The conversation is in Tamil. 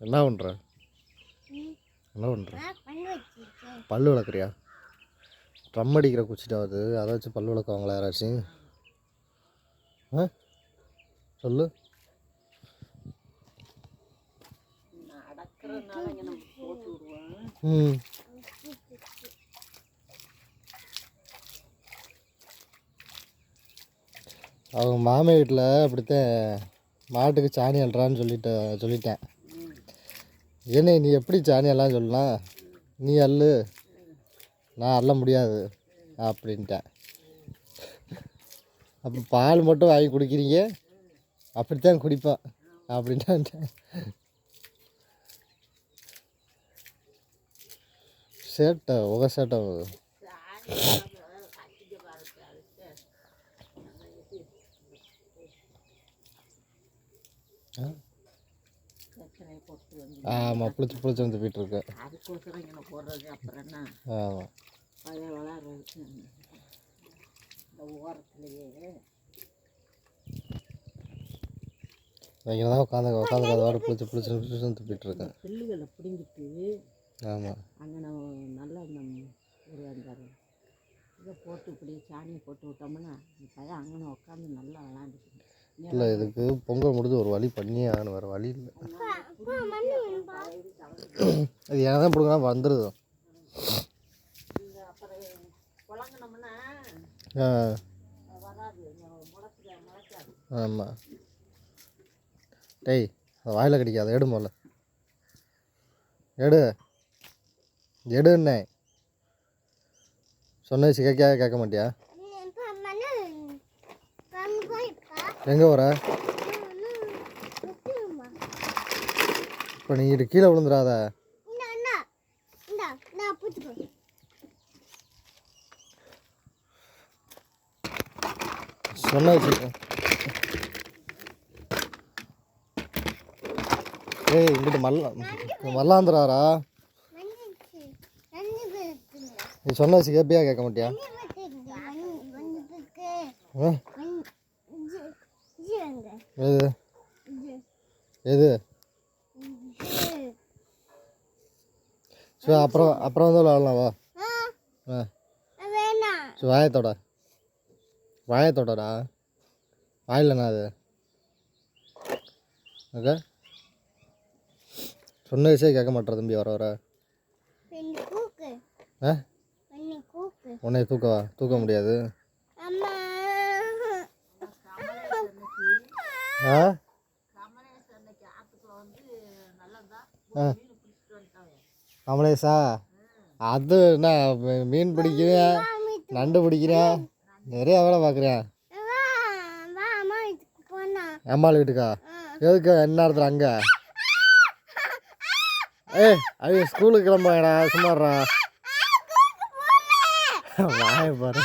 என்ன பண்ணுற என்ன பண்ணுற பல்லு விளக்குறியா ட்ரம் அடிக்கிற குச்சிட்டாவது. அதை வச்சு பல்லு விளக்குவாங்களா யாராச்சும்? ஆ? சொல்லு. ம். அவங்க மாமே வீட்டில் அப்படித்தான் மாட்டுக்கு சாணி அள்ளுறான்னு சொல்லிட்டு சொல்லிட்டேன். ஏனே நீ எப்படி சாணி சொல்லலாம் நீ அள்ளு நான் அள்ள முடியாது அப்படின்ட்டேன். அப்போ பால் மட்டும் வாங்கி குடிக்கிறீங்க? அப்படித்தான் குடிப்பேன் அப்படின்ட்டு சேட்டை உக சேட்டை. Huh? ஆமாம் புளிச்சு புளிச்சு வந்து போயிட்டு இருக்கு. அதுக்கோசரம் இங்கே போடுறது அப்புறம் என்ன? ஆமாம் பழைய வளர்றதுக்கு இந்த ஓரத்துலேயே. இங்கே தான் உட்காந்து உட்காந்து அதோட புளிச்சு புளிச்சு புளிச்சு வந்து போயிட்டு இருக்கேன் புல்லுகளை பிடுங்கிட்டு ஆமாம் அங்கே நம்ம நல்லா நம்ம ஒரு அந்த இதை போட்டு இப்படி சாணியை போட்டு விட்டோம்னா பையன் அங்கே உட்காந்து நல்லா விளாண்டுக்கிட்டு இல்லை இதுக்கு பொங்கல் முடிஞ்சு ஒரு வழி பண்ணியே ஆகணும் வேறு வழி இல்லை. அது ஏன் தான் பிடுங்கினா வந்துடுது ஆமாம் டேய் அது வாயில் கடிக்காத எடு முதல்ல. எடு. எடுன்னே. சொன்ன கேட்க கேட்க மாட்டியா? எங்கே வர இப்போ நீ இது கீழே விழுந்துடாத சொன்ன ஏய் இங்கிட்டு மல்ல மல்லாந்துறாரா? நீ சொன்ன வச்சு கேட்பியா கேட்க மாட்டியா? ஆ? எது எது சரி அப்புறம் அப்புறம் வந்து விளாடலாம் வா ஆ சரி வாயத்தோட வாயத்தோடடா வாயிலண்ணா அது ஓகே சொன்ன விஷயம் கேட்க மாட்டேற தம்பி வர வர உன்னை தூக்கவா தூக்க முடியாது அம்மா ஆ கமலேஷ் அன்னைக்கு ஆற்றுக்குள்ள வந்து நல்லதா ஆ மீன் பிடிச்சிட்டு வந்துட்டாங்க கமலேஷா அது என்ன மீன் பிடிக்கிறேன் நண்டு பிடிக்கிறேன் நிறைய வேலை பார்க்குறேன் அம்மாள் வீட்டுக்கா எதுக்கு என்ன இடத்துல அங்கே? ஏய் அவங்க ஸ்கூலுக்கு கிளம்புறாங்கடா சும்மாடுறா வாய பாரு.